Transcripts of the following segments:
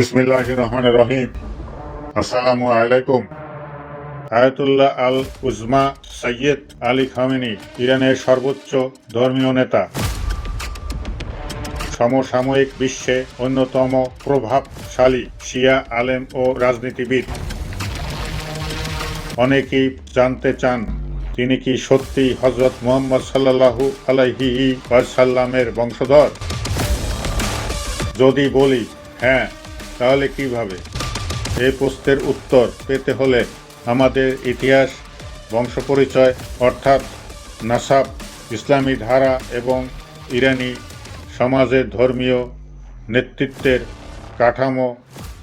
বিসমিল্লাহ রহিম আসসালামু আলাইকুম Ayatollah al Uzma Sayyid Ali Khamenei ইরানের সর্বোচ্চ ধর্মীয় নেতা। সমসাময়িক বিশ্বে অন্যতম প্রভাবশালী শিয়া আলেম ও রাজনীতিবিদ। অনেকেই জানতে চান, তিনি কি সত্যি হজরত মোহাম্মদ সাল্লাল্লাহু আলাইহি ওয়াসাল্লামের বংশধর? যদি বলি হ্যাঁ তাহলে কীভাবে? এই প্রশ্নের উত্তর পেতে হলে আমাদের ইতিহাস, বংশপরিচয়, অর্থাৎ নাসাব, ইসলামী ধারা এবং ইরানি সমাজের ধর্মীয় নেতৃত্বের কাঠামো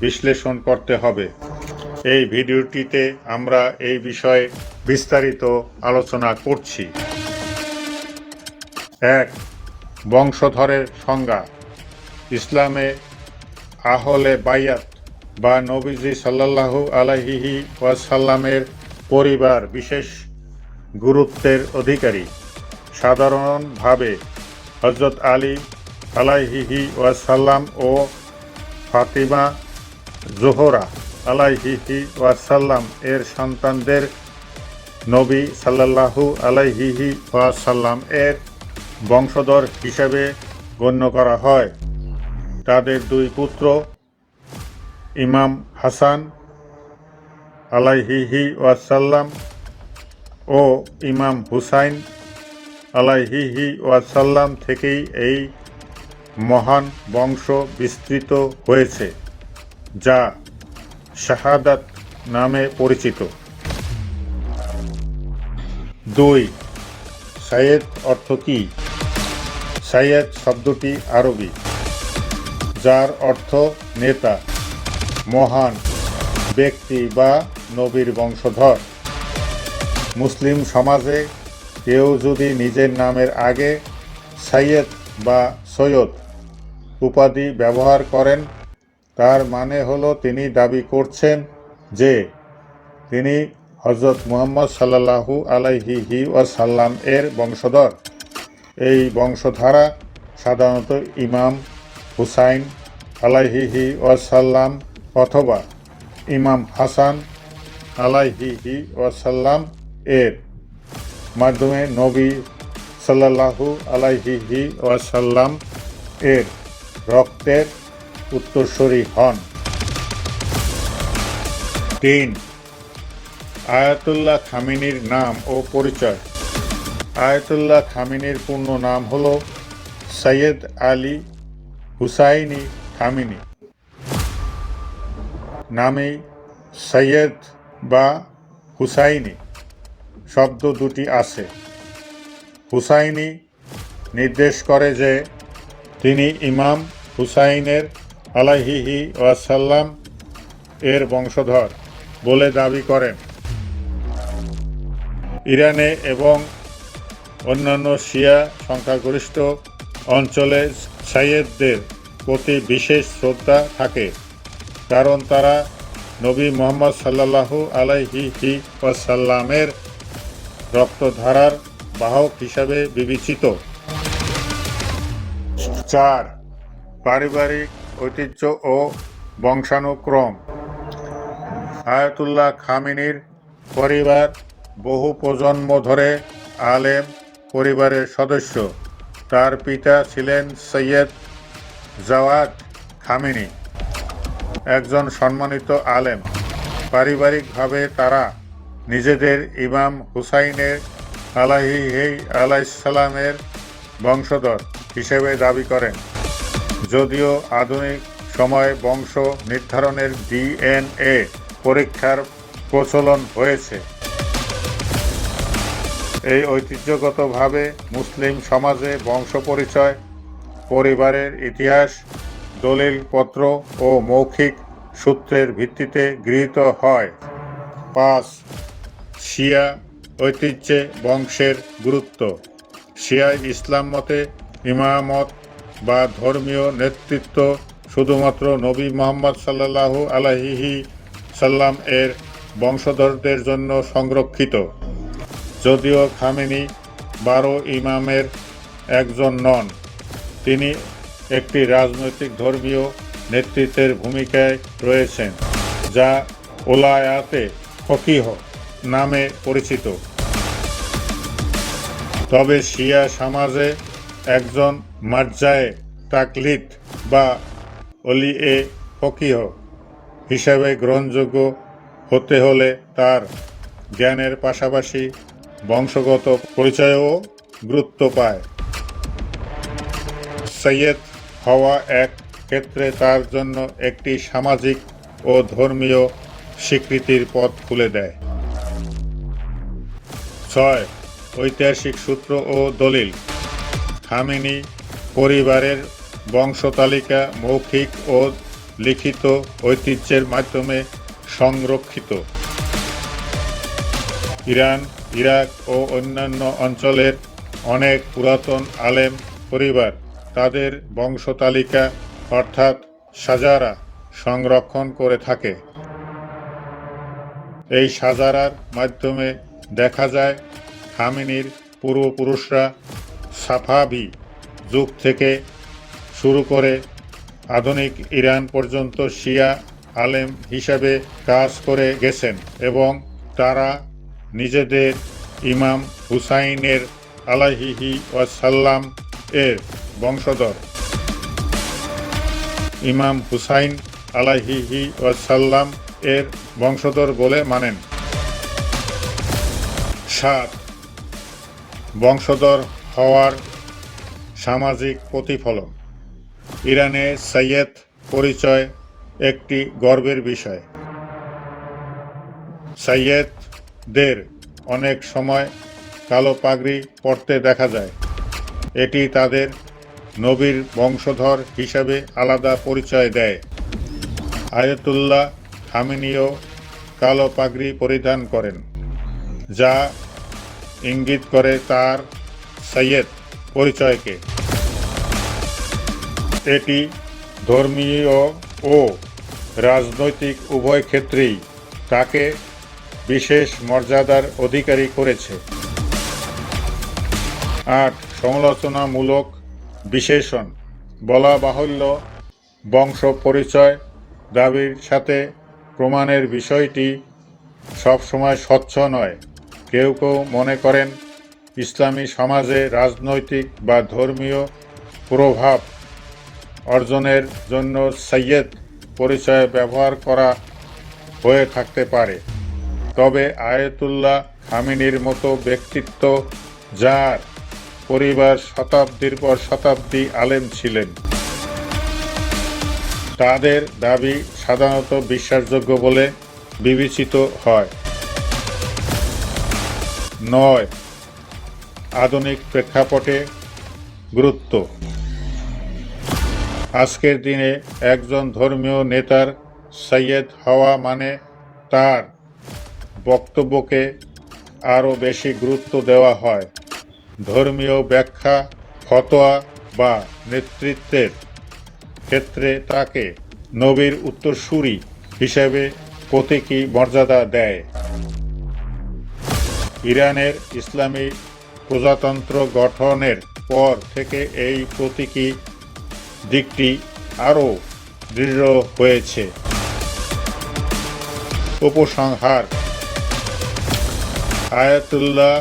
বিশ্লেষণ করতে হবে। এই ভিডিওটিতে আমরা এই বিষয়ে বিস্তারিত আলোচনা করছি। এক, বংশধরের সংজ্ঞা। ইসলামে আহলে বায়াত বা নবীজি সাল্লাল্লাহু আলাইহি ওয়াসাল্লামের পরিবার বিশেষ গুরুত্বের অধিকারী। সাধারণভাবে হজরত আলী আলাইহিহি ওয়াসাল্লাম ও ফাতিমা জোহরা আলাইহিহি ওয়াসাল্লাম এর সন্তানদের নবী সাল্লাল্লাহু আলাইহিহি ওয়াসাল্লাম এর বংশধর হিসেবে গণ্য করা হয়। তাদের দুই পুত্র, ইমাম হাসান আলাইহিহি ওয়াসাল্লাম ও ইমাম হুসাইন আলাইহিহি ওয়াসাল্লাম থেকেই এই মহান বংশ বিস্তৃত হয়েছে, যা শাহাদাত নামে পরিচিত। দুই, সাইয়েদ অর্থ কী? সাইয়েদ শব্দটি আরবি। যার অর্থ নেতা, মহান ব্যক্তি বা নবীর বংশধর। মুসলিম সমাজে কেউ যদি নিজের নামের আগে সাইয়েদ বা সৈয়দ উপাধি ব্যবহার করেন, তার মানে হলো তিনি দাবি করছেন যে তিনি হজরত মুহাম্মদ সাল্লাল্লাহু আলাইহি ওয়াসাল্লাম এর বংশধর। এই বংশধারা সাধারণত ইমাম হুসাইন আলাইহিহি ওয়াসাল্লাম অথবা ইমাম হাসান আলাইহিহি ওয়াসাল্লাম এর মাধ্যমে নবী সাল্লাল্লাহু আলাইহিহি ওয়াসাল্লাম এর রক্তের উত্তরসূরি হন। তিন, আয়াতুল্লাহ খামিনির নাম ও পরিচয়। আয়াতুল্লাহ খামিনির পূর্ণ নাম হল সৈয়দ আলী হুসাইনি খামিনি নামেই সৈয়দ বা হুসাইনি শব্দ দুটি আছে। হুসাইনি নির্দেশ করে যে তিনি ইমাম হুসাইনের আলাহিহি ওয়াসাল্লাম এর বংশধর বলে দাবি করেন। ইরানে এবং অন্যান্য শিয়া সংখ্যাগরিষ্ঠ অঞ্চলে সাইয়েদদের প্রতি বিশেষ শ্রদ্ধা থাকে, কারণ তারা নবী মোহাম্মদ সাল্লাল্লাহু আলাইহি ওয়াসাল্লামের রক্তধারার বাহক হিসাবে বিবেচিত। চার, পারিবারিক ঐতিহ্য ও বংশানুক্রম। আয়াতুল্লাহ খামিনীর পরিবার বহু প্রজন্ম ধরে আলেম পরিবারের সদস্য। তার পিতা ছিলেন সৈয়দ জাওয়াদ খামিনি, একজন সম্মানিত আলেম। পারিবারিকভাবে তারা নিজেদের ইমাম হুসাইনের আলাহি আলাইসালামের বংশধর হিসেবে দাবি করেন। যদিও আধুনিক সময়ে বংশ নির্ধারণের ডিএনএ পরীক্ষার প্রচলন হয়েছে। এই ঐতিহ্যগতভাবে মুসলিম সমাজে বংশ পরিচয়, পরিবারের ইতিহাস, দলিলপত্র ও মৌখিক সূত্রের ভিত্তিতে গৃহীত হয়। পাঁচ, শিয়া ঐতিহ্যে বংশের গুরুত্ব। শিয়া ইসলাম মতে ইমামত বা ধর্মীয় নেতৃত্ব শুধুমাত্র নবী মোহাম্মদ সাল্লাল্লাহু আলাইহি সাল্লাম এর বংশধরদের জন্য সংরক্ষিত। যদিও খামেনি, বারো ইমামের একজন নন। তিনি একটি রাজনৈতিক ধর্মীয় নেতৃত্বের ভূমিকায় রয়েছেন, যা ওলায়াতে ফকিহ নামে পরিচিত। তবে শিয়া সমাজে একজন মার্জায়ে তাকলিদ বা অলি এ ফকিহ হিসাবে গ্রহণযোগ্য হতে হলে তার জ্ঞানের পাশাপাশি বংশগত পরিচয়ও গুরুত্ব পায়। সৈয়দ হওয়া এক ক্ষেত্রে তার জন্য একটি সামাজিক ও ধর্মীয় স্বীকৃতির পথ খুলে দেয়। ছয়, ঐতিহাসিক সূত্র ও দলিল। খামেনি পরিবারের বংশতালিকা মৌখিক ও লিখিত ঐতিহ্যের মাধ্যমে সংরক্ষিত। ইরান ইরাক ও অন্যান্য অঞ্চলের অনেক পুরাতন আলেম পরিবার তাদের বংশতালিকা অর্থাৎ সাজারা সংরক্ষণ করে থাকে। এই সাজারার মাধ্যমে দেখা যায় খামেনির পূর্বপুরুষরা সাফাভি যুগ থেকে শুরু করে আধুনিক ইরান পর্যন্ত শিয়া আলেম হিসাবে কাজ করে গেছেন এবং তারা নিজেদের ইমাম হুসাইনের আলাহিহি ওয়াসাল্লাম এর বংশধর। ইমাম হুসাইন আলাহিহি ওয়াসাল্লাম এর বংশধর বলে মানেন। সাত, বংশধর হওয়ার সামাজিক প্রতিফলন। ইরানে সৈয়দ পরিচয় একটি গর্বের বিষয়। সৈয়দদের অনেক সময় কালো পাগড়ি পরতে দেখা যায়। এটি তাদের নবীর বংশধর হিসাবে আলাদা পরিচয় দেয়। আয়তুল্লাহ খামিনীয় কালো পাগড়ি পরিধান করেন, যা ইঙ্গিত করে তার সৈয়দ পরিচয়কে। এটি ধর্মীয় ও রাজনৈতিক উভয় ক্ষেত্রেই তাকে বিশেষ মর্যাদার অধিকারী করেছে। আট, সমালোচনামূলক বিশেষণ। বলা বাহুল্য বংশ পরিচয় দাবির সাথে প্রমাণের বিষয়টি সবসময় স্বচ্ছ নয়। কেউ কেউ মনে করেন ইসলামী সমাজে রাজনৈতিক বা ধর্মীয় প্রভাব অর্জনের জন্য সৈয়দ পরিচয় ব্যবহার করা হয়ে থাকতে পারে। তবে আয়তুল্লাহ খামিনীর মতো ব্যক্তিত্ব যার পরিবার শতাব্দীর পর শতাব্দী আলেম ছিলেন। তাদের দাবি সাধারণত বিশ্বাসযোগ্য বলে বিবেচিত হয়। নয়, আধুনিক প্রেক্ষাপটে গুরুত্ব। আজকের দিনে একজন ধর্মীয় নেতার সৈয়দ হওয়া মানে তার বক্তব্যকে আরও বেশি গুরুত্ব দেওয়া হয়। ধর্মীয় ব্যাখ্যা, ফতোয়া বা নেতৃত্বের ক্ষেত্রে তাকে নবীর উত্তরসূরি হিসেবে প্রতীকী মর্যাদা দেয়। ইরানের ইসলামী প্রজাতন্ত্র গঠনের পর থেকে এই প্রতীকী দিকটি আরও দৃঢ় হয়েছে। উপসংহার আয়াতুল্লাহ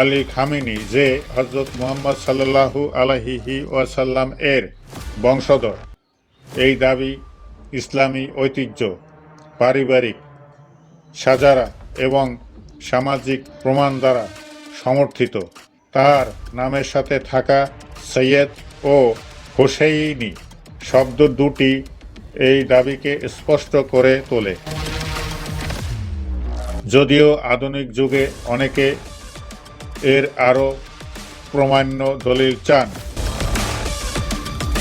আলী খামিনি, যে হজরত মোহাম্মদ সাল্লাল্লাহু আলাইহি ওয়াসাল্লাম এর বংশধর। এই দাবি ইসলামী ঐতিহ্য, পারিবারিক সাজারা এবং সামাজিক প্রমাণ দ্বারা সমর্থিত। তার নামের সাথে থাকা সৈয়দ ও হোসেইনি শব্দ দুটি এই দাবিকে স্পষ্ট করে তোলে। যদিও আধুনিক যুগে অনেকে এর আরও প্রমাণ্য দলিল চান।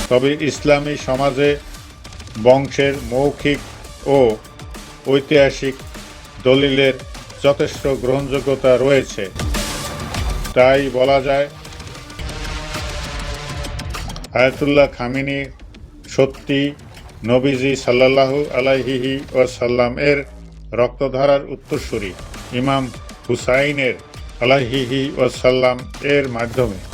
তবে ইসলামী সমাজে বংশের মৌখিক ও ঐতিহাসিক দলিলের যথেষ্ট গ্রহণযোগ্যতা রয়েছে। তাই বলা যায়, আয়াতুল্লাহ খামিনি সত্যি নবীজি সাল্লাল্লাহু আলাইহি ওয়াসাল্লাম এর রক্তধারার উত্তরসূরি ইমাম হুসাইনের আলাহিহি ওয়াসাল্লাম এর মাধ্যমে।